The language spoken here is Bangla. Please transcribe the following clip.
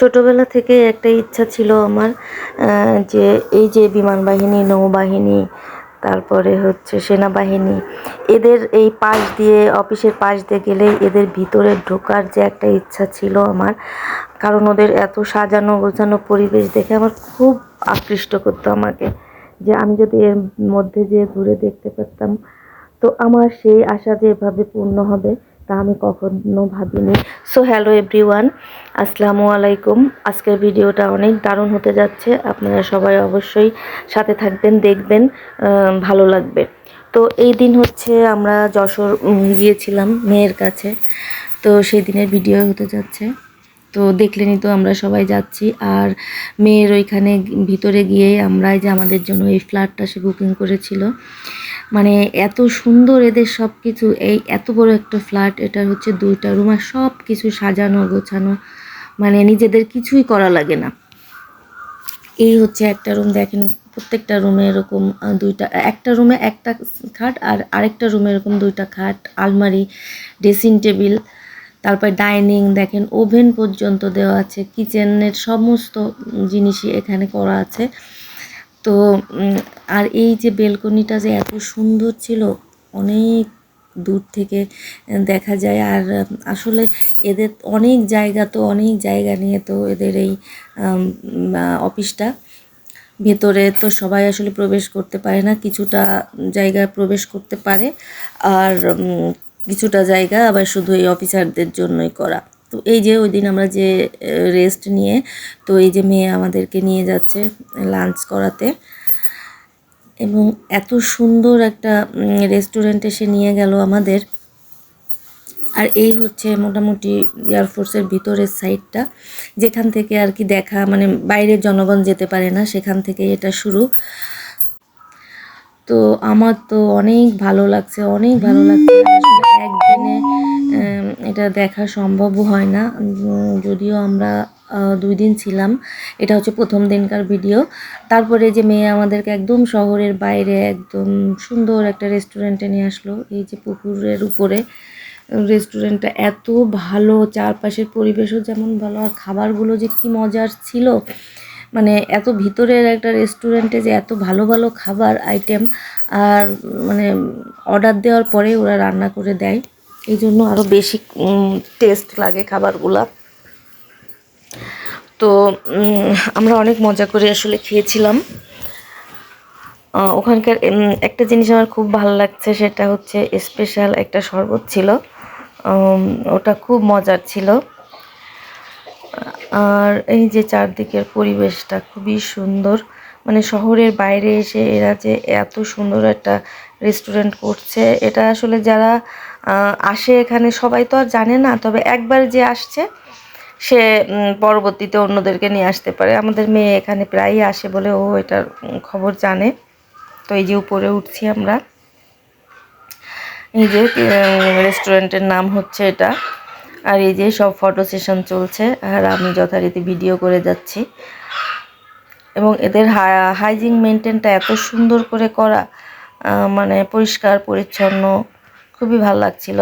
ছোটবেলা থেকে একটা ইচ্ছা ছিল আমার যে এই যে বিমান বাহিনী নৌবাহিনী, তারপরে হচ্ছে সেনাবাহিনী, এদের এই পাশ দিয়ে, অফিসের পাশ দিয়ে গেলে এদের ভিতরে ঢোকার যে একটা ইচ্ছা ছিল আমার, কারণ ওদের এত সাজানো গোছানো পরিবেশ দেখে আমার খুব আকৃষ্ট করতো আমাকে, যে আমি যদি এর মধ্যে যে ঘুরে দেখতে পারতাম, তো আমার সেই আশা যে এভাবে পূর্ণ হবে তা আমি কখনো ভাবিনি। সো হ্যালো এভরিওয়ান আসসালামু আলাইকুম। আজকের ভিডিওটা অনেক দারুণ হতে যাচ্ছে। আপনারা সবাই অবশ্যই সাথে থাকবেন, দেখবেন ভালো লাগবে। তো এই দিন হচ্ছে আমরা যশোর গিয়েছিলাম মেয়ের কাছে। তো সেই দিনের ভিডিও হতে যাচ্ছে। তো দেখলেনই তো আমরা সবাই যাচ্ছি। আর মেয়ের ওইখানে ভিতরে গিয়ে আমরাই যে আমাদের জন্য এই ফ্ল্যাটটা সে বুকিং করেছিল। মানে এত সুন্দর এদের সব কিছু এই এত বড় একটা ফ্ল্যাট এটা হচ্ছে দুইটা রুম আর সব কিছু সাজানো, গোছানো মানে নিজেদের কিছুই করা লাগে না। এই হচ্ছে একটা রুম দেখেন প্রত্যেকটা রুমে এরকম দুইটা, একটা রুমে একটা খাট আর আরেকটা রুমে এরকম দুইটা খাট, আলমারি ড্রেসিং টেবিল তারপর ডাইনিং দেখেন ওভেন পর্যন্ত দেওয়া আছে কিচেনের সমস্ত জিনিসই এখানে করা আছে। তো আর এই যে বেলকনিটা যে এত সুন্দর ছিল, অনেক দূর থেকে দেখা যায়। আর আসলে এদের অনেক জায়গা তো, অনেক জায়গা নিয়ে তো এদের এই অফিসটা। ভেতরে তো সবাই আসলে প্রবেশ করতে পারে না, কিছুটা জায়গায় প্রবেশ করতে পারে। আর কিছুটা জায়গা আবার শুধু এই অফিসারদের জন্যই করা। তো এই যে ওই দিন আমরা যে রেস্ট নিয়ে, তো এই যে মেয়ে আমাদেরকে নিয়ে যাচ্ছে লাঞ্চ করাতে। এবং এত সুন্দর একটা রেস্টুরেন্টে সে নিয়ে গেল আমাদের। আর এই হচ্ছে মোটামুটি এয়ারফোর্সের ভিতরের সাইডটা যেখান থেকে আর কি দেখা মানে বাইরের জনগণ যেতে পারে না, সেখান থেকে এটা শুরু। তো আমার তো অনেক ভালো লাগছে, অনেক ভালো লাগছে। একদিনে এটা দেখা সম্ভবও হয় না। যদিও আমরা দুই দিন ছিলাম। এটা হচ্ছে প্রথম দিনকার ভিডিও। তারপরে যে মেয়ে আমাদেরকে একদম শহরের বাইরে একদম সুন্দর একটা রেস্টুরেন্টে নিয়ে আসলো। এই যে পুকুরের উপরে রেস্টুরেন্টটা এত ভালো, চারপাশের পরিবেশও যেমন ভালো, আর খাবারগুলো যে কি মজার ছিল। মানে এত ভিতরের একটা রেস্টুরেন্টে যে এত ভালো ভালো খাবার আইটেম আর মানে অর্ডার দেওয়ার পরে ওরা রান্না করে দেয়। এই জন্য আরও বেশি টেস্ট লাগে খাবারগুলা। তো আমরা অনেক মজা করে আসলে খেয়েছিলাম। ওখানকার একটা জিনিস আমার খুব ভালো লাগছে, সেটা হচ্ছে স্পেশাল একটা শরবত ছিল। ওটা খুব মজার ছিল। আর এই যে চারদিকের পরিবেশটা খুবই সুন্দর। মানে শহরের বাইরে এসে এরা যে এত সুন্দর একটা রেস্টুরেন্ট করছে, এটা আসলে যারা আসে এখানে সবাই তো আর জানে না, তবে একবার যে আসছে, সে পরবর্তীতে অন্যদেরকে নিয়ে আসতে পারে। আমাদের মেয়ে এখানে প্রায়ই আসে বলে ও এটার খবর জানে। তো এই যে উপরে উঠছি আমরা। এই যে রেস্টুরেন্টের নাম হচ্ছে এটা। আর এই যে সব ফটো সেশন চলছে। আর আমি যথারীতি ভিডিও করে যাচ্ছি। এবং এদের হাইজিন মেনটেনটা এত সুন্দর করে করা মানে পরিষ্কার পরিচ্ছন্ন খুবই ভালো লাগছিল।